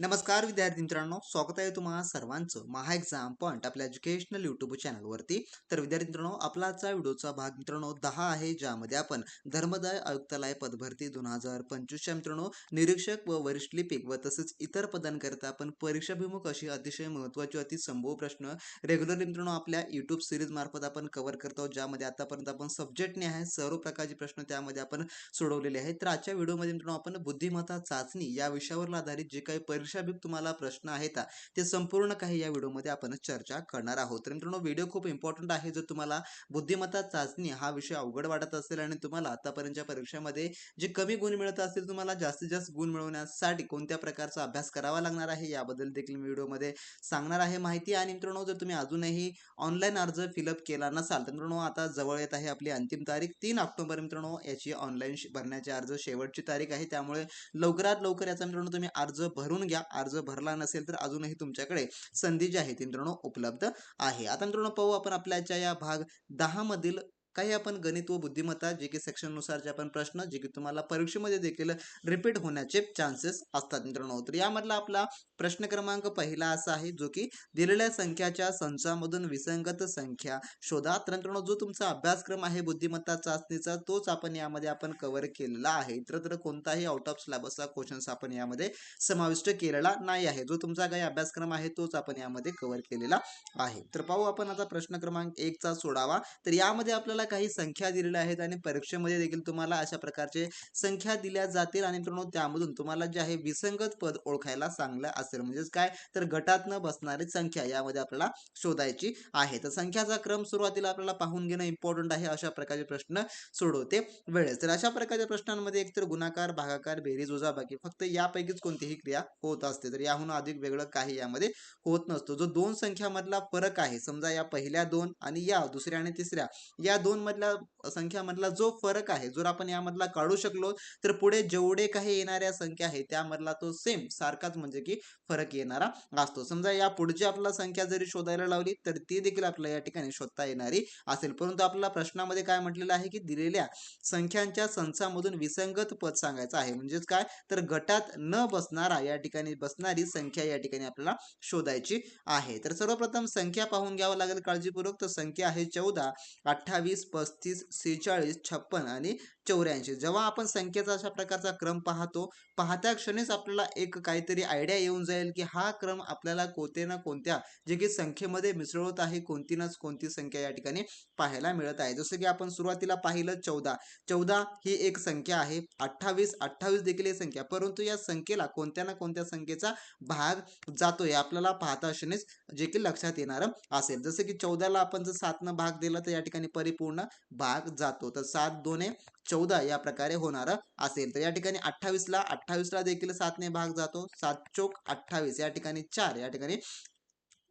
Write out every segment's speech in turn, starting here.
नमस्कार विद्यार्थी मित्रांनो स्वागत आहे तुम्हाला सर्वांचं महा एक्झाम पॉईंट आपल्या एज्युकेशनल यूट्यूब चॅनलवरती तर विद्यार्थी मित्रांनो आपला आजचा व्हिडिओचा भाग मित्रांनो दहा आहे ज्यामध्ये आपण धर्मदाय आयुक्तालय पदभरती दोन हजार पंचवीसच्या मित्रांनो निरीक्षक व वरिष्ठ लिपिक व तसेच इतर पदांकरिता आपण परीक्षाभिमुख अशी अतिशय महत्त्वाची अति संभव प्रश्न रेग्युलरली मित्रांनो आपल्या यूट्यूब सिरीज मार्फत आपण कव्हर करतो ज्यामध्ये आतापर्यंत आपण सब्जेक्टने आहे सर्व प्रकारचे प्रश्न त्यामध्ये आपण सोडवलेले आहेत. तर आजच्या व्हिडिओमध्ये मित्रांनो आपण बुद्धिमत्ता चाचणी या विषयावर आधारित जे काही परीक्षाभिक तुम्हाला प्रश्न आहेत ते संपूर्ण काही या व्हिडिओमध्ये आपण चर्चा करणार आहोत. तर मित्रांनो व्हिडिओ खूप इम्पॉर्टंट आहे. जर तुम्हाला बुद्धिमत्ता चाचणी हा विषय अवघड वाटत असेल आणि तुम्हाला आतापर्यंतच्या परीक्षेमध्ये जे कमी गुण मिळत असतील तुम्हाला जास्तीत जास्त गुण मिळवण्यासाठी कोणत्या प्रकारचा अभ्यास करावा लागणार आहे याबद्दल देखील मी व्हिडिओमध्ये सांगणार आहे माहिती. आणि मित्रांनो जर तुम्ही अजूनही ऑनलाईन अर्ज फिलअप केला नसाल तर मित्रांनो आता जवळ येत आहे आपली अंतिम तारीख तीन ऑक्टोबर. मित्रांनो याची ऑनलाईन भरण्याचे अर्ज शेवटची तारीख आहे. त्यामुळे लवकरात लवकर याचा मित्रांनो तुम्ही अर्ज भरून घ्या. अर्ज भरला नसेल तर अजूनही तुमच्याकडे संधी जी आहे ती मित्रांनो उपलब्ध आहे. आता मित्रांनो पाहू आपण आपल्याच्या या भाग दहा मधील काही आपण गणित व बुद्धिमत्ता जे की सेक्शननुसारचे आपण प्रश्न जे की तुम्हाला परीक्षेमध्ये देखील रिपीट होण्याचे चान्सेस असतात मित्रांनो. तर यामधला आपला प्रश्न क्रमांक पहिला असा आहे जो की दिलेल्या संख्याच्या संचामधून विसंगत संख्या शोधा. तर मित्रांनो जो तुमचा अभ्यासक्रम आहे बुद्धिमत्ता चाचणीचा तोच आपण यामध्ये आपण कव्हर केलेला आहे. इतरत्र कोणताही आउट ऑफ सिलेबसचा क्वेश्चन्स आपण यामध्ये समाविष्ट केलेला नाही आहे. जो तुमचा काही अभ्यासक्रम आहे तोच आपण यामध्ये कव्हर केलेला आहे. तर पाहू आपण आता प्रश्न क्रमांक एकचा सोडावा. तर यामध्ये आपल्याला काही संख्या दिलेल्या आहेत आणि परीक्षेमध्ये देखील तुम्हाला अशा प्रकारचे संख्या दिल्या जातील आणि मित्रांनो त्यामधून तुम्हाला जे आहे विसंगत पद ओळखायला चांगलं असेल. म्हणजेच काय? तर गटात न बसणारी संख्या यामध्ये आपल्याला शोधायची आहे. तर संख्याचा क्रम सुरुवातीला आपल्याला पाहून घेणं इम्पॉर्टंट आहे अशा प्रकारचे प्रश्न सोडवते वेळेस. तर अशा प्रकारच्या प्रश्नांमध्ये एकतर गुणाकार भागाकार बेरीज वजाबाकी फक्त यापैकीच कोणतीही क्रिया होत असते. तर याहून अधिक वेगळं काही यामध्ये होत नसतो. जो दोन संख्यामधला फरक आहे समजा या पहिल्या दोन आणि या दुसऱ्या आणि तिसऱ्या या दोन मधल्या संख्यामधला जो फरक आहे जर आपण यामधला काढू शकलो तर पुढे जेवढे काही येणाऱ्या संख्या आहे त्यामधला तो सेम सारखाच म्हणजे की फरक येणारा असतो. समजा या पुढची आपल्याला संख्या जरी शोधायला लावली तर ती देखील आपल्याला या ठिकाणी शोधता येणारी असेल. परंतु आपल्याला प्रश्नामध्ये काय म्हटलेलं आहे की दिलेल्या संख्यांच्या संचामधून विसंगत पद सांगायचं आहे. म्हणजेच काय? तर गटात न बसणारा या ठिकाणी बसणारी संख्या या ठिकाणी आपल्याला शोधायची आहे. तर सर्वप्रथम संख्या पाहून घ्यावं लागेल काळजीपूर्वक. तर संख्या आहे चौदा अठ्ठावीस पस्तीस सेहेचाळीस छप्पन आणि चौऱ्याऐंशी. जेव्हा आपण संख्येचा अशा प्रकारचा क्रम पाहतो पाहत्या क्षणीच आपल्याला एक काहीतरी आयडिया येऊन जाईल की हा क्रम आपल्याला कोणते ना कोणत्या जे की संख्येमध्ये मिसळत आहे कोणती ना कोणती संख्या या ठिकाणी पाहायला मिळत आहे. जसं की आपण सुरुवातीला पाहिलं चौदा. चौदा ही एक संख्या आहे. अठ्ठावीस अठ्ठावीस देखील ही संख्या. परंतु या संख्येला कोणत्या ना कोणत्या संख्येचा भाग जातो हे आपल्याला पाहता क्षणीच जे की लक्षात येणार असेल. जसं की चौदाला आपण जर सातनं भाग दिला तर या ठिकाणी परिपूर्ण भाग जातो. तर सात दोने चौदा या प्रकारे होणार असेल. तर या ठिकाणी अठ्ठावीसला अठ्ठावीसला देखील सातने भाग जातो. सात चोक अठ्ठावीस या ठिकाणी चार या ठिकाणी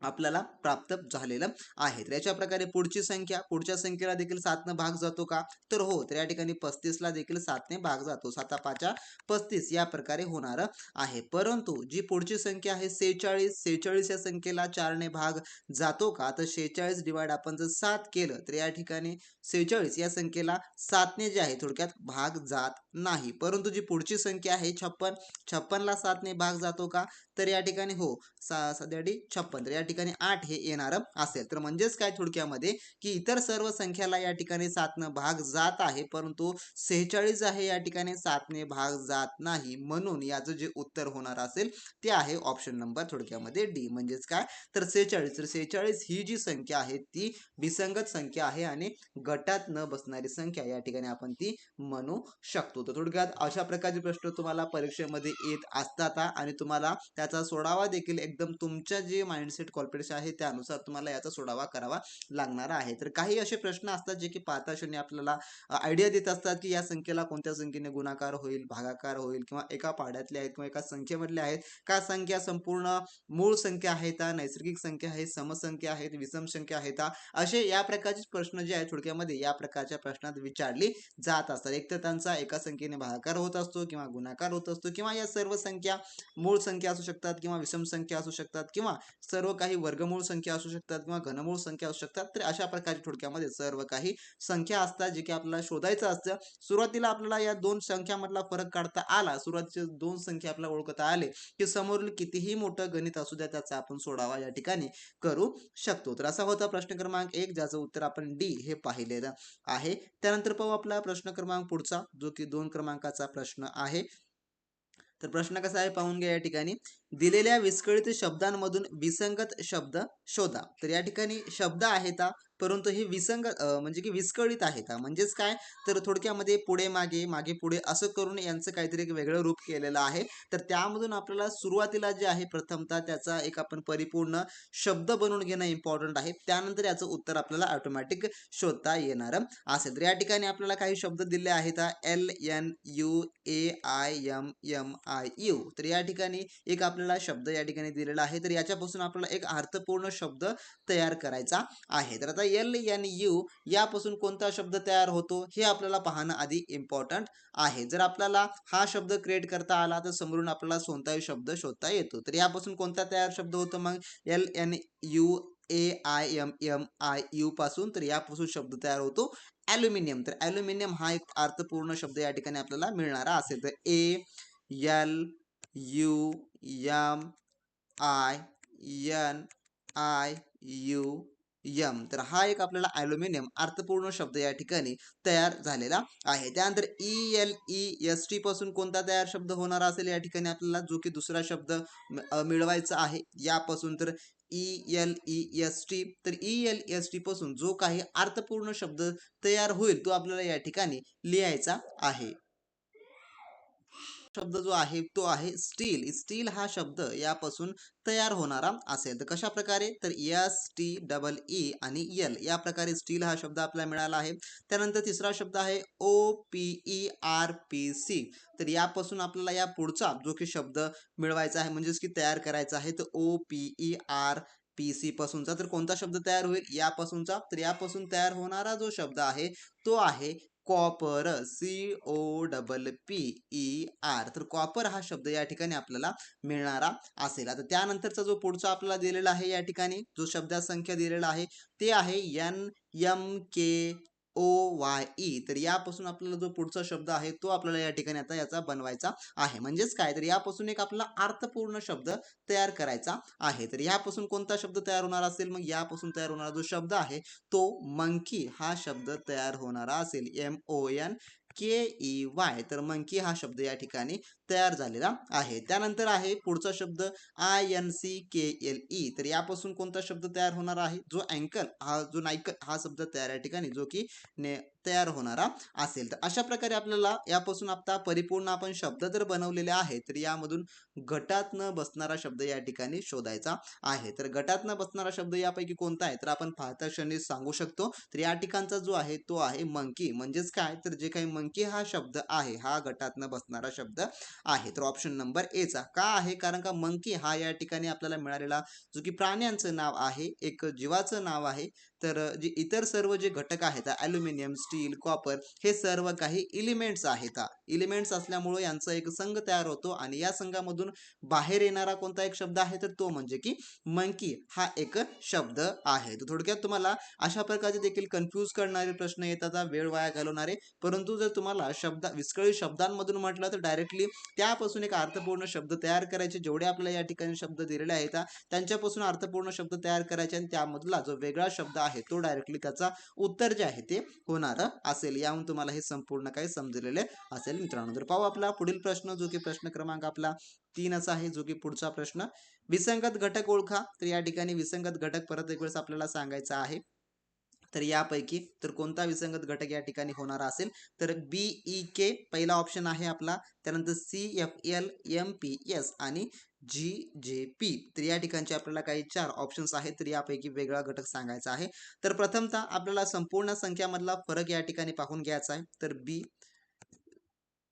आपल्याला प्राप्त झालेलं आहे. तर याच्या प्रकारे पुढची संख्या पुढच्या संख्येला देखील सातनं भाग जातो का? तर हो तर या ठिकाणी पस्तीसला देखील सातने भाग जातो. साता पाचा पस्तीस या प्रकारे होणार आहे. परंतु जी पुढची संख्या आहे सेहेचाळीस सेहेचाळीस या संख्येला चारने भाग जातो का? तर शेहेचाळीस डिवाइड आपण जर सात केलं तर या ठिकाणी सेहेचाळीस या संख्येला सातने जे आहे थोडक्यात भाग जात नाही. परंतु जी पुढची संख्या आहे छप्पन छप्पनला सातने भाग जातो का? तर या ठिकाणी हो सा सध्या छप्पन. तर या ठिकाणी आठ हे येणार असेल. तर म्हणजेच काय थोडक्यामध्ये? की इतर सर्व संख्याला या ठिकाणी सातनं भाग जात आहे परंतु सेहेचाळीस आहे या ठिकाणी सातने भाग जात नाही. म्हणून याचं जे उत्तर होणार असेल ते आहे ऑप्शन नंबर थोडक्यामध्ये डी म्हणजेच काय? तर सेहेचाळीस. तर सेहेचाळीस ही जी संख्या आहे ती विसंगत संख्या आहे आणि गटात न बसणारी संख्या या ठिकाणी आपण ती म्हणू शकतो. तर थोडक्यात अशा प्रकारचे प्रश्न तुम्हाला परीक्षेमध्ये येत असतात आणि तुम्हाला त्याचा सोडावा देखील. एकदम तुमच्या जे माइंडसेट कॉन्फिडन्स आहे त्यानुसार तुम्हाला याचा सोडावा करावा लागणार आहे. तर काही असे प्रश्न असतात जे की पाहता आपल्याला आयडिया देत असतात की या संख्येला कोणत्या संख्येने गुणाकार होईल भागाकार होईल किंवा एका पाड्यातले आहेत किंवा एका संख्येमधले आहेत. का संख्या संपूर्ण मूळ संख्या आहेत नैसर्गिक संख्या आहेत समसंख्या आहेत विषम संख्या आहेत असे या प्रकारचे प्रश्न जे आहेत थोडक्यामध्ये या प्रकारच्या प्रश्नात विचारली जात असतात. एक तर त्यांचा एका संख्येने भागाकार होत असतो किंवा गुणाकार होत असतो किंवा या सर्व संख्या मूळ संख्या असू शकतात किंवा विषम संख्या असू शकतात किंवा सर्व काही काही वर्गमूळ संख्या असू शकतात किंवा घनमूळ संख्या असू शकतात तर अशा प्रकारच्या थोडक्यामध्ये सर्व काही संख्या असतात जे की आपल्याला शोधायचं असतं. सुरुवातीला आपल्याला या दोन संख्यामधला फरक काढता आला सुरुवातीचे दोन संख्या आपल्याला ओळखता आले की समोरील कितीही मोठं गणित असू द्या त्याचा आपण सोडावा या ठिकाणी करू शकतो. तर असा होता प्रश्न क्रमांक एक ज्याचं उत्तर आपण डी हे पाहिलेलं आहे. त्यानंतर पाहू आपला प्रश्न क्रमांक पुढचा जो की दोन क्रमांकाचा प्रश्न आहे. तर प्रश्न कसा आहे पाहून घ्या या ठिकाणी. दिलेल्या विस्कळीत शब्दांमधून विसंगत शब्द शोधा. तर या ठिकाणी शब्द आहेत हा, परंतु हे विसंगत म्हणजे की विस्कळीत आहेत का म्हणजेच काय? तर थोडक्यामध्ये पुढे मागे मागे पुढे असं करून यांचं काहीतरी एक वेगळं रूप केलेलं आहे. तर त्यामधून आपल्याला सुरुवातीला जे आहे प्रथमतः त्याचा एक आपण परिपूर्ण शब्द बनवून घेणं इम्पॉर्टंट आहे. त्यानंतर याचं उत्तर आपल्याला ऑटोमॅटिक शोधता येणार. असेल. तर या ठिकाणी आपल्याला काही शब्द दिले आहेत L N U A I M M I U तर या ठिकाणी एक आपल्याला शब्द या ठिकाणी दिलेला आहे. तर याच्यापासून आपल्याला एक अर्थपूर्ण शब्द तयार करायचा आहे. तर आता एल एन यू यापासून कोणता शब्द तयार होतो? हे आपल्याला पाहणं आधी इम्पॉर्टंट आहे. जर आपल्याला हा शब्द क्रिएट करता आला तर समोरून आपल्याला कोणताही शब्द शोधता येतो. तर यापासून कोणता तयार शब्द होतो मग? L N U A I M M I U पासून तर यापासून शब्द तयार होतो. ॲल्युमिनियम. तर ॲल्युमिनियम हा एक अर्थपूर्ण शब्द या ठिकाणी आपल्याला मिळणारा असेल. तर A L U M I N I U M तर हा एक आपल्याला ॲल्युमिनियम अर्थपूर्ण शब्द या ठिकाणी तयार झालेला आहे. त्यानंतर E L E S T पासून कोणता तयार शब्द होणार असेल या ठिकाणी आपल्याला? जो की दुसरा शब्द मिळवायचा आहे. यापासून तर E L E S T तर ई एल एस टी पासून जो काही अर्थपूर्ण शब्द तयार होईल तो आपल्याला या ठिकाणी लिहायचा आहे. शब्द जो आहे तो आहे स्टील स्टील हा शब्द यापासून तयार होणारा असेल. तर कशा प्रकारे? तर एस टी डबल ई आणि एल या प्रकारे स्टील हा शब्द आपल्याला मिळाला आहे. त्यानंतर तिसरा शब्द आहे O P E R P C तर यापासून आपल्याला या पुढचा जो की शब्द मिळवायचा आहे म्हणजेच की तयार करायचा आहे तर O P E R P C पासूनचा. तर कोणता शब्द तयार होईल? यापासूनचा. तर यापासून तयार होणारा जो शब्द आहे तो आहे copper C O double P E R तर कॉपर हा शब्द या ठिकाणी आपल्याला मिळणारा असेल. आता त्यानंतरचा जो पुढचा आपल्याला दिलेला आहे या ठिकाणी जो शब्दासंख्या दिलेला आहे ते आहे N M K O Y E तर यापासून आपल्याला जो पुढचा शब्द आहे तो आपल्याला या ठिकाणी आता याचा बनवायचा आहे. म्हणजेच काय? तर यापासून एक आपला अर्थपूर्ण शब्द तयार करायचा आहे. तर यापासून कोणता शब्द तयार होणार असेल? मग यापासून तयार होणारा जो शब्द आहे तो मंकी हा शब्द तयार होणारा असेल. M O N K E Y तर मंकी हा शब्द या ठिकाणी तयार झालेला आहे. त्यानंतर आहे पुढचा शब्द I N C K L E. तर यापासून कोणता शब्द तयार होणार आहे? जो अँकल हा जो नायकल हा शब्द तयार या ठिकाणी जो की ने तयार होणारा असेल. तर अशा प्रकारे आपल्याला यापासून आता परिपूर्ण आपण शब्द जर बनवलेले आहेत तर यामधून गटात न बसणारा शब्द या ठिकाणी शोधायचा आहे. तर गटात न बसणारा शब्द यापैकी कोणता आहे? तर आपण पाहता क्षणी सांगू शकतो. तर या ठिकाणचा जो आहे तो आहे मंकी. म्हणजेच काय? तर जे काही मंकी हा शब्द आहे हा गटात न बसणारा शब्द आहे. तर ऑप्शन नंबर ए चा का आहे? कारण का मंकी हा या ठिकाणी आपल्याला मिळालेला जो की प्राण्यांचं नाव आहे एक जीवाचं नाव आहे तर जे इतर सर्व जे घटक आहेत ॲल्युमिनियम स्टील कॉपर हे सर्व काही इलिमेंट्स आहेत. इलिमेंट्स असल्यामुळे यांचा एक संघ तयार होतो आणि या संघामधून बाहेर येणारा कोणता एक शब्द आहे तर तो म्हणजे की मंकी हा एक शब्द आहे. तर थोडक्यात तुम्हाला अशा प्रकारचे देखील कन्फ्यूज करणारे प्रश्न येतात वेळ वाया घालवणारे. परंतु जर तुम्हाला शब्द विस्कळीत शब्दांमधून म्हटलं तर डायरेक्टली त्यापासून एक अर्थपूर्ण शब्द तयार करायचे जेवढे आपल्याला या ठिकाणी शब्द दिलेले आहेत त्यांच्यापासून अर्थपूर्ण शब्द तयार करायचे आणि त्यामधला जो वेगळा शब्द आहे तो डायरेक्टली त्याचा उत्तर जे आहे ते होणार असेल. याहून तुम्हाला हे संपूर्ण काही समजलेले असेल मित्रांनो. तर पाहू आपला पुढील प्रश्न जो की प्रश्न क्रमांक आपला तीनच आहे जो की पुढचा प्रश्न. विसंगत घटक ओळखा. तर या ठिकाणी विसंगत घटक परत एक वेळेस आपल्याला सांगायचा आहे. तर यापैकी तर कोणता विसंगत घटक या ठिकाणी होणार असेल? तर बी ई के पहिला ऑप्शन आहे आपला. त्यानंतर C F L M P S आणि जी जे पी तर या ठिकाणचे आपल्याला काही चार ऑप्शन्स आहेत तर यापैकी वेगळा घटक सांगायचा आहे. तर प्रथमतः आपल्याला संपूर्ण संख्यामधला फरक या ठिकाणी पाहून घ्यायचा आहे. तर बी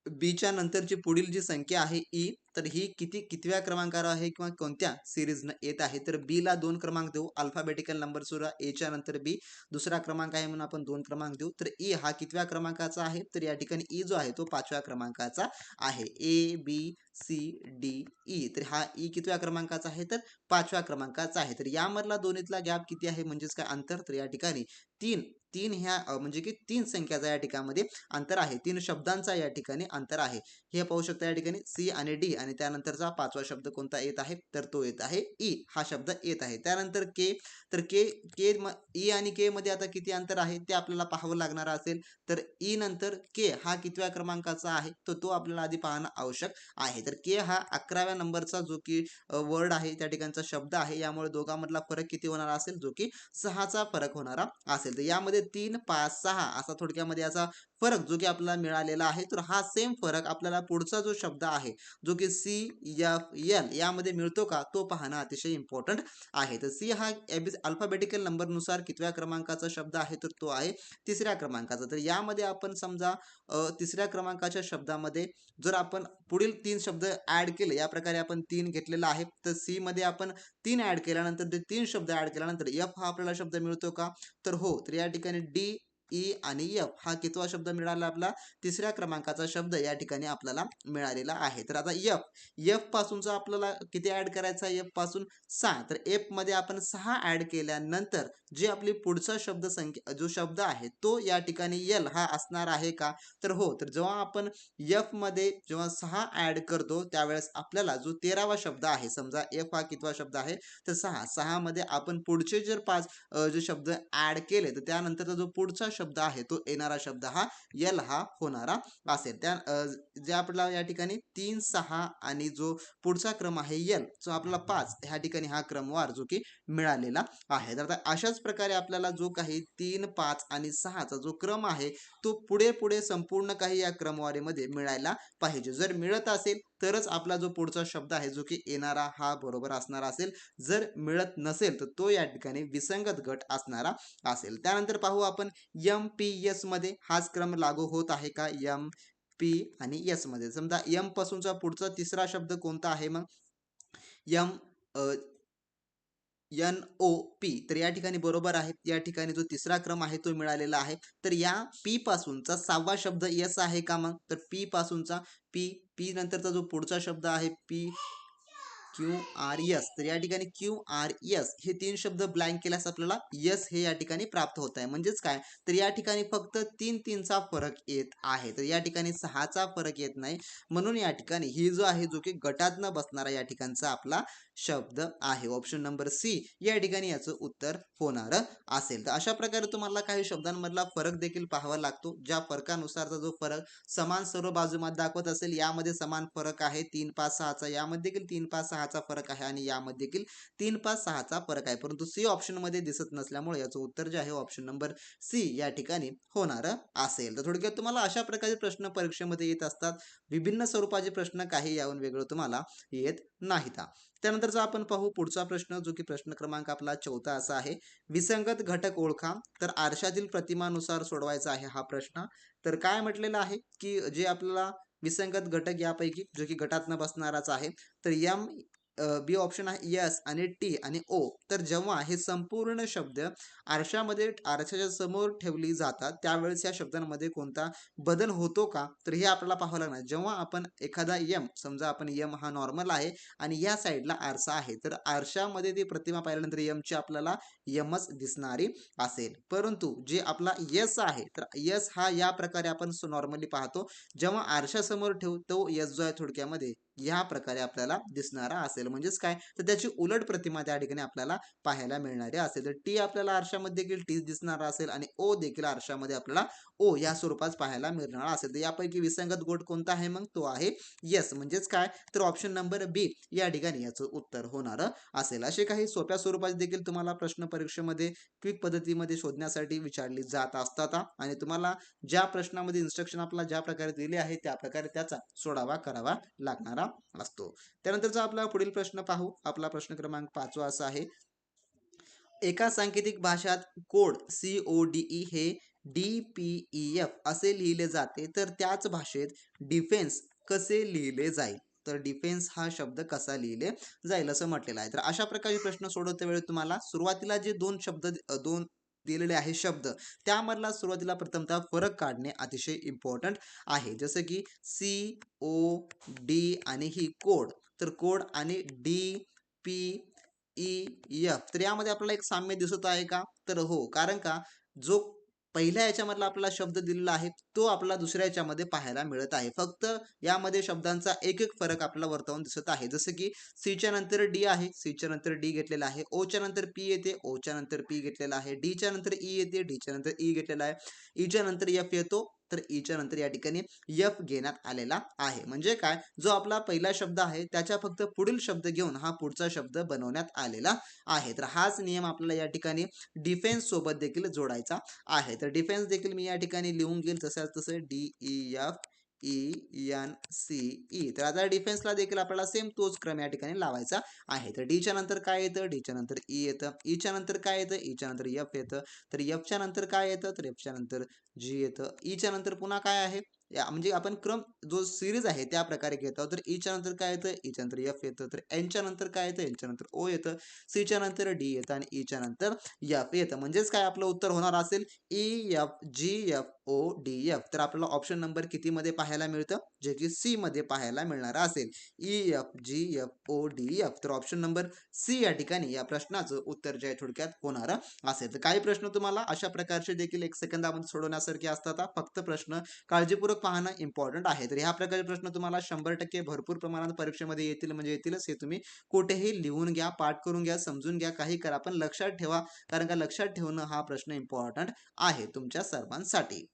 बीच्या नंतरची पुढील जी संख्या आहे ई तर ही किती कितव्या क्रमांकावर आहे किंवा कोणत्या सिरीजनं येत आहे? तर बी ला दोन क्रमांक देऊ. अल्फाबेटिकल नंबर सुद्धा एच्या नंतर बी दुसरा क्रमांक आहे म्हणून आपण दोन क्रमांक देऊ. तर ई हा कितव्या क्रमांकाचा आहे? तर या ठिकाणी ई जो आहे तो पाचव्या क्रमांकाचा आहे. A B C D E तर हा ई कितव्या क्रमांकाचा आहे? तर पाचव्या क्रमांकाचा आहे. तर यामधला दोन्हीतला गॅप किती आहे? म्हणजेच काय अंतर? तर या ठिकाणी तीन तीन ह्या म्हणजे की तीन संख्याचा या ठिकाणामध्ये अंतर आहे. तीन शब्दांचा या ठिकाणी अंतर आहे. हे पाहू शकता या ठिकाणी सी आणि डी आणि आणि त्यानंतरचा पाचवा शब्द कोणता येत आहे? तर तो येत आहे ई. हा शब्द येत आहे. त्यानंतर के तर के के ई आणि के मध्ये आता किती अंतर आहे? ते आपल्याला पाहावं लागणार असेल. तर ई नंतर के हा कितव्या क्रमांकाचा आहे? तर तो आपल्याला आधी पाहणं आवश्यक आहे. तर के हा अकराव्या नंबरचा जो की वर्ड आहे त्या ठिकाणचा शब्द आहे. यामुळे दोघांमधला फरक किती होणार असेल? जो की सहाचा फरक होणारा असेल. तर यामध्ये तीन पाच सहा असा थोडक्यामध्ये याचा फरक जो की आपल्याला मिळालेला आहे तर हा सेम फरक आपल्याला पुढचा जो शब्द आहे जो की सी एफ एल यामध्ये मिळतो का? तो पाहणं अतिशय इम्पॉर्टंट आहे. तर सी हा अल्फाबेटिकल नंबरनुसार कितव्या क्रमांकाचा शब्द आहे तर तो आहे तिसऱ्या क्रमांकाचा. तर यामध्ये आपण समजा तिसऱ्या क्रमांकाच्या शब्दामध्ये जर आपण पुढील तीन शब्द ॲड केले या प्रकारे आपण तीन घेतलेला आहे तर सी मध्ये आपण तीन ॲड केल्यानंतर ते तीन शब्द ॲड केल्यानंतर एफ हा आपल्याला शब्द मिळतो का? तर हो तर या ठिकाणी डी ई आणि एफ हा कितवा शब्द मिळाला आपला? तिसऱ्या क्रमांकाचा शब्द या ठिकाणी आपल्याला मिळालेला आहे. तर आता एफ एफ पासूनचा आपल्याला किती ॲड करायचा आहे? एफपासून सहा. तर एफमध्ये आपण सहा ॲड केल्यानंतर जे आपली पुढचा शब्द संख्या जो शब्द आहे तो या ठिकाणी यल हा असणार आहे का? तर हो तर जेव्हा आपण यफमध्ये जेव्हा सहा ॲड करतो त्यावेळेस आपल्याला जो तेरावा शब्द आहे समजा एफ हा कितवा शब्द आहे? तर सहा. सहामध्ये आपण पुढचे जर पाच जे शब्द ॲड केले तर त्यानंतरचा जो पुढचा शब्द आहे तो येणारा शब्द हा यल हा होणारा असेल. त्या जे आपल्याला या ठिकाणी तीन सहा आणि जो पुढचा क्रम आहे यल जो आपल्याला पाच ह्या ठिकाणी हा क्रमवार जो की मिळालेला आहे. तर आता अशाच प्रकारे आपल्याला जो काही तीन पाच आणि सहाचा जो क्रम आहे तो पुढे पुढे संपूर्ण काही या क्रमवारीमध्ये मिळायला पाहिजे. जर मिळत असेल तरच आपला जो पुढचा शब्द आहे जो की येणारा हा बरोबर असणारा असेल. जर मिळत नसेल तर तो या ठिकाणी विसंगत गट असणारा असेल. त्यानंतर पाहू आपण यम पी एसमध्ये हाच क्रम लागू होत आहे का? यम पी आणि एसमध्ये. समजा यम पासूनचा पुढचा तिसरा शब्द कोणता आहे मग? यम एन ओ पी तर या ठिकाणी बरोबर आहे. या ठिकाणी जो तिसरा क्रम आहे तो मिळालेला आहे. तर या पी पासूनचा सहावा शब्द यस आहे का मग? तर पी पासूनचा पी पी नंतरचा जो पुढचा शब्द आहे पी क्यू आर एस तर या ठिकाणी क्यू आर एस हे तीन शब्द ब्लँक केल्यास आपल्याला यस हे या ठिकाणी प्राप्त होत आहे. म्हणजेच काय? तर या ठिकाणी फक्त तीन तीनचा फरक येत आहे. तर या ठिकाणी सहाचा फरक येत नाही. म्हणून या ठिकाणी ही जो आहे जो की गटात न बसणारा या ठिकाणचा आपला शब्द आहे. ऑप्शन नंबर सी या ठिकाणी याचं उत्तर होणार असेल. तर अशा प्रकारे तुम्हाला काही शब्दांमधला फरक देखील पाहावा लागतो ज्या फरकानुसारचा जो फरक समान सर्व बाजूमध्ये दाखवत असेल यामध्ये समान फरक आहे. तीन पाच सहाचा यामध्ये देखील तीन पाच सहा सहाचा फरक आहे आणि यामध्ये देखील तीन पाच सहाचा फरक आहे. परंतु सी ऑप्शनमध्ये दिसत नसल्यामुळे याचं उत्तर जे आहे ऑप्शन नंबर सी या ठिकाणी होणार असेल. तर थोडक्यात तुम्हाला अशा प्रकारचे प्रश्न परीक्षेमध्ये येत असतात. विभिन्न स्वरूपाचे प्रश्न काही याहून वेगळं तुम्हाला येत नाहीत. त्यानंतरचा आपण पाहू पुढचा प्रश्न जो की प्रश्न क्रमांक आपला चौथा असा आहे. विसंगत घटक ओळखा. तर आरशातील प्रतिमानुसार सोडवायचा आहे हा प्रश्न. तर काय म्हटलेलं आहे? की जे आपल्याला विसंगत घटक यापैकी जो की गटात न बसणाराच आहे तर यम बी ऑप्शन आहे यस आणि टी आणि ओ. तर जेव्हा हे संपूर्ण शब्द आरशामध्ये आरशाच्या समोर ठेवली जातात त्यावेळेस या शब्दांमध्ये कोणता बदल होतो का? तर हे आपल्याला पाहावं लागणार. जेव्हा आपण एखादा यम समजा आपण यम हा नॉर्मल आहे आणि या साईडला आरसा आहे तर आरशामध्ये ती प्रतिमा पाहिल्यानंतर यमची आपल्याला यमच दिसणारी असेल. परंतु जे आपला यस आहे तर यस हा या प्रकारे आपण नॉर्मली पाहतो. जेव्हा आरशासमोर ठेवतो यस जो आहे थोडक्यामध्ये या प्रकारे आपल्याला दिसणारा असेल. म्हणजेच काय? तर त्याची उलट प्रतिमा त्या ठिकाणी आपल्याला पाहायला मिळणारी असेल. तर टी आपल्याला आरशामध्ये देखील टी दिसणारा असेल आणि ओ देखील आरशामध्ये आपल्याला ओ या स्वरूपात पाहायला मिळणार असेल. तर यापैकी विसंगत गोट कोणता आहे? मग तो आहे यस म्हणजेच काय? तर ऑप्शन नंबर बी या ठिकाणी याचं उत्तर होणार असेल. असे काही सोप्या स्वरूपात देखील तुम्हाला प्रश्न परीक्षेमध्ये क्विक पद्धतीमध्ये शोधण्यासाठी विचारली जात असतात. आणि तुम्हाला ज्या प्रश्नामध्ये इन्स्ट्रक्शन आपल्याला ज्या प्रकारे दिले आहे त्या प्रकारे त्याचा सोडावा करावा लागणारा. असतो. त्यानंतरचा आपला पुढील प्रश्न पाहू. आपला प्रश्न क्रमांक पाचवा असा आहे. एका सांकेतिक भाषात code C O D E हे डी पी ई एफ असे लिहिले जाते. तर त्याच भाषेत डिफेन्स कसे लिहिले जाईल? तर डिफेन्स हा शब्द कसा लिहिले जाईल असं म्हटलेलं आहे. तर अशा प्रकारचे प्रश्न सोडवते वेळी तुम्हाला सुरुवातीला जे दोन शब्द दोन दिलेले आहे शब्द. त्यामधला सुरुवातीला प्रथमतः फरक काढणे अतिशय इम्पॉर्टंट आहे. जसं की सी ओ डी आणि ही कोड. तर कोड आणि डी पी ई एफ तर यामध्ये आपल्याला एक साम्य दिसत आहे का? तर हो. कारण का? जो पहिल्या याच्यामधला आपला शब्द दिलेला आहे तो आपला दुसऱ्या याच्यामध्ये पाहायला मिळत आहे. फक्त यामध्ये शब्दांचा एक एक फरक आपल्याला वर्तवून दिसत आहे. जसं की सीच्या नंतर डी आहे सीच्या नंतर डी घेतलेला आहे. ओच्या नंतर पी येते ओच्या नंतर पी घेतलेला आहे. डीच्या नंतर ई येते डीच्या नंतर ई घेतलेला आहे. ईच्या नंतर एफ येतो तर ईच्या नंतर या ठिकाणी यफ घेण्यात आलेला आहे. म्हणजे काय? जो आपला पहिला शब्द आहे त्याच्या फक्त पुढील शब्द घेऊन हा पुढचा शब्द बनवण्यात आलेला आहे. तर हाच नियम आपल्याला या ठिकाणी डिफेन्स सोबत देखील जोडायचा आहे. तर डिफेन्स देखील मी या ठिकाणी लिहून घेईल. तसंच तसं D E e, F E N C E तर आता डिफेन्सला देखील आपल्याला सेम तोच क्रम या ठिकाणी लावायचा आहे तर डीच्या नंतर काय येतं डीच्या नंतर ई येतं ईच्या नंतर काय येतं ईच्या नंतर एफ येतं तर एफच्या नंतर काय येतं तर एफच्या नंतर जी येतं ईच्या नंतर पुन्हा काय आहे या म्हणजे आपण क्रम जो सिरीज आहे त्या प्रकारे घेत आहोत तर ईच्या नंतर काय येतं ईच्या नंतर एफ येतं तर एनच्या नंतर काय येतं एनच्या नंतर ओ येतं सीच्या नंतर डी येतं आणि ईच्या नंतर एफ येतं म्हणजेच काय आपलं उत्तर होणार असेल E F G F O D F तर आपल्याला ऑप्शन नंबर कितीमध्ये पाहायला मिळतं? जे की सीमध्ये पाहायला मिळणारं असेल. E F G F O D F तर ऑप्शन नंबर सी या ठिकाणी या प्रश्नाचं उत्तर जे आहे थोडक्यात होणार असेल. तर काही प्रश्न तुम्हाला अशा प्रकारचे देखील एक सेकंदामध्ये सोडवण्यासारखे असतात. फक्त प्रश्न काळजीपूर्वक पाहणं इम्पॉर्टंट आहे. तर ह्या प्रकारचे प्रश्न तुम्हाला शंभर टक्के भरपूर प्रमाणात परीक्षेमध्ये येतील. म्हणजे येतीलच हे तुम्ही कुठेही लिहून घ्या पाठ करून घ्या समजून घ्या काही करा. पण लक्षात ठेवा. कारण का लक्षात ठेवणं हा प्रश्न इम्पॉर्टंट आहे तुमच्या सर्वांसाठी.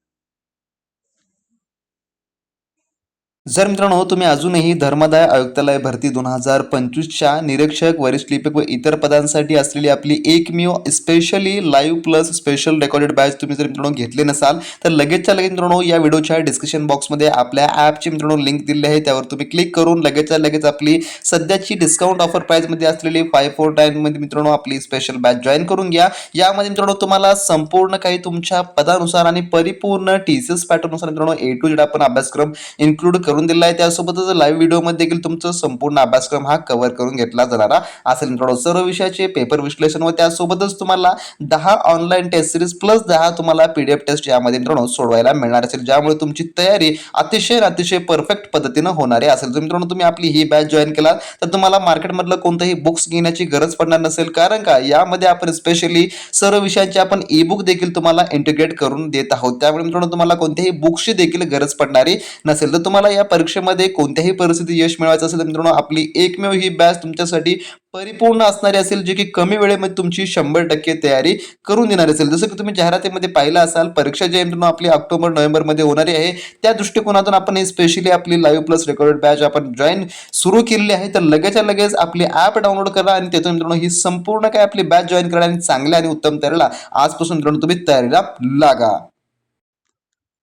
जर मित्रांनो तुम्ही अजूनही धर्मदाय आयुक्तालय भरती दोन हजार पंचवीसच्या निरीक्षक वरिष्ठ लिपिक व इतर पदांसाठी असलेली आपली एकमेव specially live plus special recorded batch तुम्ही जर मित्रांनो घेतले नसाल तर लगेचच्या लगेच मित्रांनो या व्हिडिओच्या डिस्क्रिप्शन बॉक्समध्ये आपल्या ॲपची मित्रांनो लिंक दिली आहे. त्यावर तुम्ही क्लिक करून लगेचच्या लगेच आपली सध्याची डिस्काउंट ऑफर प्राईजमध्ये असलेली फाय फोर टाईनमध्ये मित्रांनो आपली स्पेशल बॅच जॉईन करून घ्या. यामध्ये मित्रांनो तुम्हाला संपूर्ण काही तुमच्या पदानुसार आणि परिपूर्ण टी सी एस पॅटर्ननुसार मित्रांनो ए टू जेड आपण अभ्यासक्रम इन्क्लूड करू करून दिला आहे. त्यासोबतच लाईव्ह व्हिडिओमध्ये देखील तुमचं संपूर्ण अभ्यासक्रम हा कव्हर करून घेतला जाणारा असेल मित्रांनो सर्व विषयाचे पेपर विश्लेषण व त्यासोबतच तुम्हाला दहा ऑनलाईन टेस्ट सिरीज प्लस दहा तुम्हाला पीडीएफ टेस्ट यामध्ये मित्रांनो सोडवायला मिळणार असेल. ज्यामुळे तुमची तयारी अतिशय अतिशय परफेक्ट पद्धतीनं होणारी असेल तर मित्रांनो तुम्ही आपली ही बॅच जॉईन केला तर तुम्हाला मार्केटमधलं कोणतंही बुक्स घेण्याची गरज पडणार नसेल. कारण का? यामध्ये आपण स्पेशली सर्व विषयांचे आपण ई बुक देखील तुम्हाला इंटिग्रेट करून देत आहोत. त्यामुळे मित्रांनो तुम्हाला कोणत्याही बुक्सची देखील गरज पडणारी नसेल. तर तुम्हाला या परीक्षेमध्ये कोणत्याही परिस्थितीत यश मिळवायचं असेल तर मित्रांनो आपली एकमेव ही बॅच तुमच्यासाठी परिपूर्ण असणारी असेल जे की कमी वेळेमध्ये तुमची शंभर टक्के तयारी करून देणार असेल. जसं की तुम्ही जाहिरातीमध्ये पाहिलं असाल परीक्षा जी आहे मित्रांनो आपली ऑक्टोबर नोव्हेंबरमध्ये होणारी आहे. त्या दृष्टिकोनातून आपण हे स्पेशली आपली लाईव्ह प्लस रेकॉर्ड बॅच आपण जॉईन सुरू केलेली आहे. तर लगेचच्या लगेच आपली ॲप डाउनलोड करा आणि त्यातून मित्रांनो ही संपूर्ण काय आपली बॅच जॉईन करा आणि चांगल्या आणि उत्तम तयारीला आजपासून मित्रांनो तुम्ही तयारीला लागा.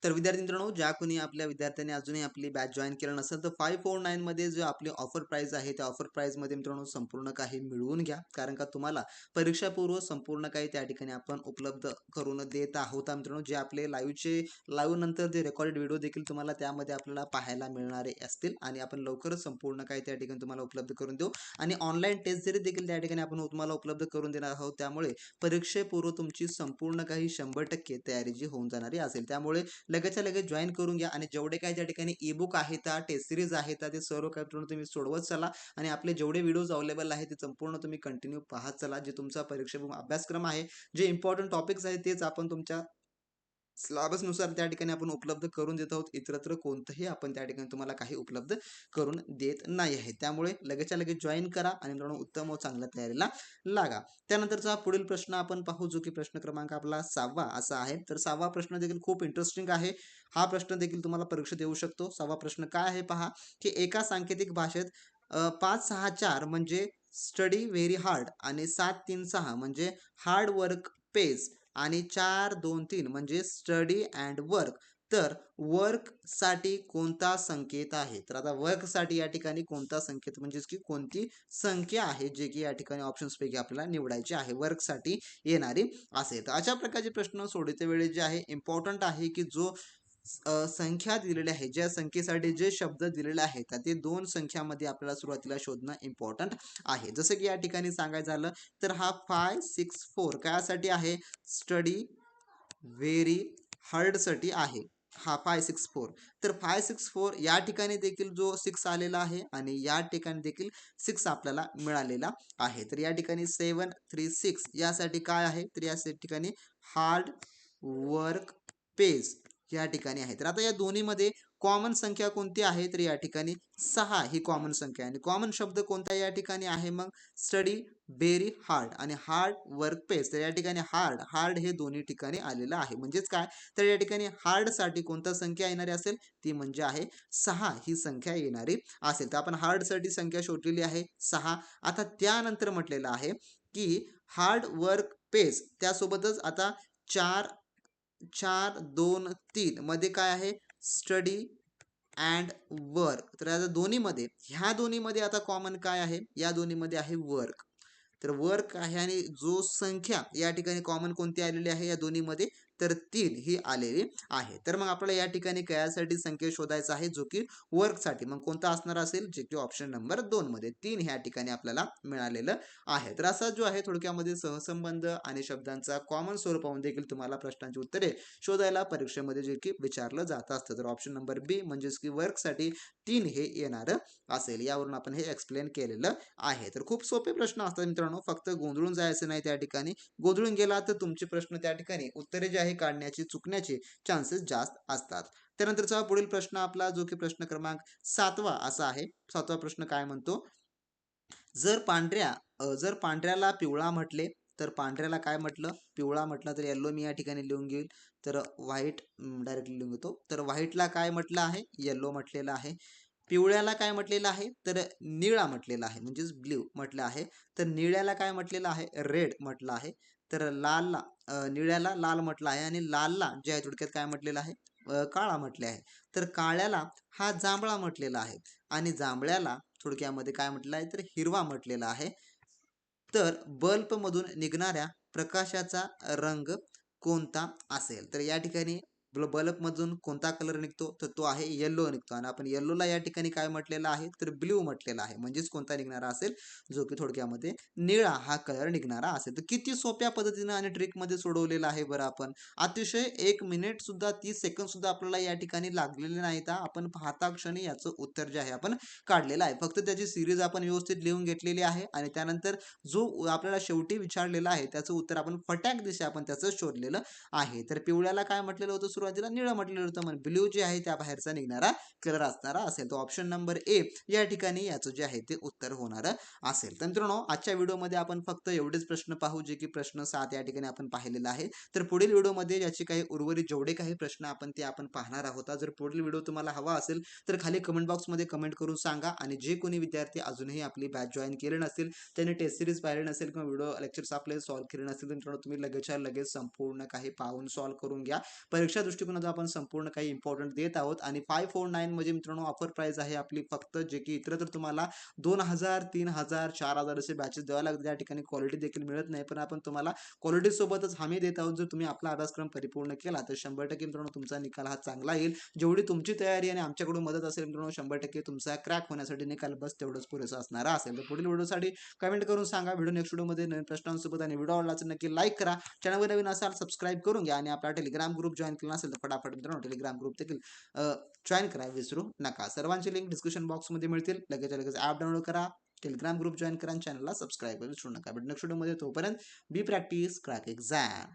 तर विद्यार्थी मित्रांनो ज्या कोणी आपल्या विद्यार्थ्यांनी अजूनही आपली बॅच जॉईन केलं नसेल तर फाय फोर नाईनमध्ये जे आपली ऑफर प्राईज आहे त्या ऑफर प्राईजमध्ये मित्रांनो संपूर्ण काही मिळवून घ्या. कारण का तुम्हाला परीक्षापूर्व संपूर्ण काही त्या ठिकाणी आपण उपलब्ध करून देत आहोत मित्रांनो. जे आपले लाईव्हचे लाईव्ह नंतर जे रेकॉर्डेड व्हिडिओ देखील तुम्हाला त्यामध्ये आपल्याला पाहायला मिळणारे असतील आणि आपण लवकरच संपूर्ण काही त्या ठिकाणी तुम्हाला उपलब्ध करून देऊ. आणि ऑनलाईन टेस्ट जरी देखील त्या ठिकाणी आपण तुम्हाला उपलब्ध करून देणार आहोत त्यामुळे परीक्षेपूर्व तुमची संपूर्ण काही शंभर टक्के तयारी जी होऊन जाणारी असेल त्यामुळे लगेचच्या लगेच जॉईन करून घ्या. आणि जेवढे काय ज्या ठिकाणी ई बुक आहेत टेस्ट सिरीज आहेत ते सर्व काही तुम्ही सोडवत चला. आणि आपले जेवढे व्हिडिओज अवेलेबल आहेत ते संपूर्ण तुम्ही कंटिन्यू पाहत चला. जे तुमचा परीक्षा अभ्यासक्रम आहे जे इम्पॉर्टंट टॉपिक्स आहेत तेच आपण तुमच्या स्लॅबसनुसार त्या ठिकाणी आपण उपलब्ध करून देत आहोत. इतरत्र कोणतंही आपण त्या ठिकाणी तुम्हाला काही उपलब्ध करून देत नाही आहे. त्यामुळे लगेचच्या लगेच जॉईन करा आणि मित्रांनो उत्तम व चांगल्या तयारीला लागा. त्यानंतरचा पुढील प्रश्न आपण पाहू जो की प्रश्न क्रमांक आपला सहावा असा आहे. तर सहावा प्रश्न देखील खूप इंटरेस्टिंग आहे. हा प्रश्न देखील तुम्हाला परीक्षा देऊ शकतो. सहावा प्रश्न काय आहे पहा की एका सांकेतिक भाषेत पाच सहा चार म्हणजे स्टडी व्हेरी हार्ड आणि सात तीन सहा म्हणजे हार्ड वर्क पेज आणि चार दोन तीन म्हणजे स्टडी अँड वर्क. तर वर्कसाठी कोणता संकेत आहे? तर आता वर्कसाठी या ठिकाणी कोणता संकेत म्हणजेच की कोणती संख्या आहे जे की या ठिकाणी ऑप्शन्स पैकी आपल्याला निवडायची आहे? वर्कसाठी येणारी असेल. तर अशा प्रकारचे प्रश्न सोडते वेळी जे आहे इम्पॉर्टंट आहे की जो संख्या दिलेल्या आहे. ज्या संख्येसाठी जे शब्द दिलेले आहेत का ते दोन संख्यामध्ये आपल्याला सुरुवातीला शोधणं इम्पॉर्टंट आहे. जसं की या ठिकाणी सांगायचं झालं तर हा फाय सिक्स फोर कायासाठी आहे? स्टडी व्हेरी हार्डसाठी आहे. हा फाय सिक्स फोर तर फाय सिक्स फोर या ठिकाणी देखील जो सिक्स आलेला आहे आणि या ठिकाणी देखील सिक्स आपल्याला मिळालेला आहे. तर या ठिकाणी सेवन थ्री सिक्स यासाठी काय आहे? तर या ठिकाणी हार्ड वर्क पेज या ठिकाणी आहे. तर आता या दोन्हीमध्ये कॉमन संख्या कोणती आहे? तर या ठिकाणी सहा ही कॉमन संख्या आहे. आणि कॉमन शब्द कोणता या ठिकाणी आहे मग? स्टडी बेरी हार्ड आणि हार्ड वर्क पेस तर या ठिकाणी हार्ड हार्ड हे दोन्ही ठिकाणी आलेलं आहे. म्हणजेच काय? तर या ठिकाणी हार्डसाठी कोणता संख्या येणारी असेल? ती म्हणजे आहे सहा ही संख्या येणारी असेल. तर आपण हार्डसाठी संख्या शोधलेली आहे सहा. आता त्यानंतर म्हटलेलं आहे की हार्ड वर्क पेस त्यासोबतच आता चार चार दोन तीन. मध्ये काय आहे? स्टडी अँड वर्क तर आता दोन्हीमध्ये ह्या दोन्हीमध्ये आता कॉमन काय आहे? या दोन्हीमध्ये आहे वर्क तर वर्क आहे आणि जो संख्या या ठिकाणी कॉमन कोणती आलेली आहे? या दोन्हीमध्ये तर तीन ही आलेली आहे. तर मग आपल्याला या ठिकाणी कयासाठी संख्या शोधायचा आहे जो की वर्कसाठी मग कोणता असणार असेल? जे की ऑप्शन नंबर दोन मध्ये. तीन ह्या ठिकाणी आपल्याला मिळालेलं आहे. तर असा जो आहे थोडक्यामध्ये सहसंबंध आणि शब्दांचा कॉमन स्वरूपाहून देखील तुम्हाला प्रश्नांची उत्तरे शोधायला परीक्षेमध्ये जे की विचारलं जात असतं. तर ऑप्शन नंबर बी म्हणजेच की वर्कसाठी तीन हे येणारं असेल. यावरून आपण हे एक्सप्लेन केलेलं आहे. तर खूप सोपे प्रश्न असतात मित्रांनो. फक्त गोंधळून जायचं नाही त्या ठिकाणी. गोंधळून गेला तर तुमचे प्रश्न त्या ठिकाणी. उत्तरे जे आहे काढण्याचे चुकण्याचे चान्सेस जास्त असतात. त्यानंतरचा पुढील प्रश्न आपला जो की प्रश्न क्रमांक सातवा असा आहे. सातवा प्रश्न काय म्हणतो? जर पांढऱ्या जर पांढऱ्याला पिवळा म्हटले तर पांढऱ्याला काय म्हटलं? पिवळा म्हटलं तर येल्लो मी या ठिकाणी लिहून घेईल. तर व्हाईट डायरेक्टली लिहून घेतो. तर व्हाईटला काय म्हटलं आहे? येल्लो म्हटलेलं आहे. पिवळ्याला काय म्हटलेलं आहे? तर निळा म्हटलेला आहे. म्हणजेच ब्ल्यू म्हटलं आहे. तर निळ्याला काय म्हटलेलं आहे? रेड म्हटलं आहे. तर लालला निळ्याला लाल म्हटलं आहे आणि लालला जे आहे थोडक्यात काय म्हटलेलं आहे? काळा म्हटले आहे. तर काळ्याला हा जांभळा म्हटलेला आहे आणि जांभळ्याला थोडक्यामध्ये काय म्हटलं आहे? तर हिरवा म्हटलेला आहे. तर बल्बमधून निघणाऱ्या प्रकाशाचा रंग कोणता असेल? तर या ठिकाणी बल्बमधून कोणता कलर निघतो तर तो आहे येल्लो निघतो. आणि आपण येल्लोला या ठिकाणी काय म्हटलेलं आहे? तर ब्ल्यू म्हटलेला आहे. म्हणजेच कोणता निघणारा असेल? जो की थोडक्यामध्ये निळा हा कलर निघणारा असेल. तर किती सोप्या पद्धतीनं आणि ट्रिकमध्ये सोडवलेला आहे बरं आपण. अतिशय एक मिनिट सुद्धा तीस सेकंद सुद्धा आपल्याला या ठिकाणी लागलेले नाहीत तर आपण पाहता क्षणी याचं उत्तर जे आहे आपण काढलेलं आहे. फक्त त्याची सिरीज आपण व्यवस्थित लिहून घेतलेली आहे आणि त्यानंतर जो आपल्याला शेवटी विचारलेला आहे त्याचं उत्तर आपण फटाक दिशा आपण त्याचं शोधलेलं आहे. तर पिवळ्याला काय म्हटलेलं होतं सुरुवातीला निळं म्हटलेलं होतं म्हणजे ब्ल्यू जे आहे त्या बाहेरचा निघणारा कलर असणारा असेल. तो ऑप्शन नंबर ए या ठिकाणी याचं जे आहे ते उत्तर होणारं असेल. तर मित्रांनो आजच्या व्हिडिओमध्ये आपण फक्त एवढेच प्रश्न पाहू जे की प्रश्न सात या ठिकाणी आपण पाहिलेला आहे. तर पुढील व्हिडिओमध्ये याचे काही उर्वरित जेवढे काही प्रश्न आपण ते आपण पाहणार आहोत. जर पुढील व्हिडिओ तुम्हाला हवा असेल तर खाली कमेंट बॉक्समध्ये कमेंट करून सांगा आणि जे कोणी विद्यार्थी अजूनही आपली बॅच जॉईन केले नसेल त्यांनी टेस्ट सिरीज पाहिले नसेल किंवा व्हिडिओ लेक्चर्स आपले सॉल्व्ह केले नसेल तर मित्रांनो तुम्ही लगेचच्या लगेच संपूर्ण काही पाहून सॉल्व्ह करून घ्या. परीक्षा दृष्टिकोनातून आपण संपूर्ण काही इम्पॉर्टंट देत आहोत. आणि फाय फोर नाईन म्हणजे मित्रांनो ऑफर प्राइस आहे आपली फक्त जे की इतर तर तुम्हाला दोन हजार तीन हजार चार हजार असे बॅचेस द्यावे लागतात. त्या ठिकाणी क्वालिटी देखील मिळत नाही. पण आपण तुम्हाला क्वालिटी सोबतच हमी देत आहोत. जर तुम्ही आपला अभ्यासक्रम परिपूर्ण केला तर शंभर टक्के मित्रांनो तुमचा निकाल हा चांगला येईल. जेवढी तुमची तयारी आणि आमच्याकडून मदत असेल मित्रांनो शंभर टक्के तुमचा क्रॅक होण्यासाठी निकाल बस तेवढंच पुरेसा असणारा असेल तर पुढील व्हिडिओसाठी कमेंट करून सांगा. व्हिडिओ नेक्स्ट व्हिडिओमध्ये नवीन प्रश्नांसोबत आणि व्हिडिओ आवडला तर नक्की लाईक करा. चॅनलवर नवीन असाल सबस्क्राईब करून घ्या आणि आपला टेलिग्राम ग्रुप जॉईन केला असेल तर फटाफट मित्रांनो टेलिग्राम ग्रुप देखील जॉईन करा विसरू नका. सर्वांचे लिंक डिस्क्रिप्शन बॉक्समध्ये मिळतील. लगेच लगेच ॲप डाउनलोड करा. टेलिग्राम ग्रुप जॉईन करा आणि चॅनलला सबस्क्राईब करा विसरू नका. बट नेक्स्ट व्हिडिओमध्ये तोपर्यंत बी प्रॅक्टिस क्रॅक एक्झाम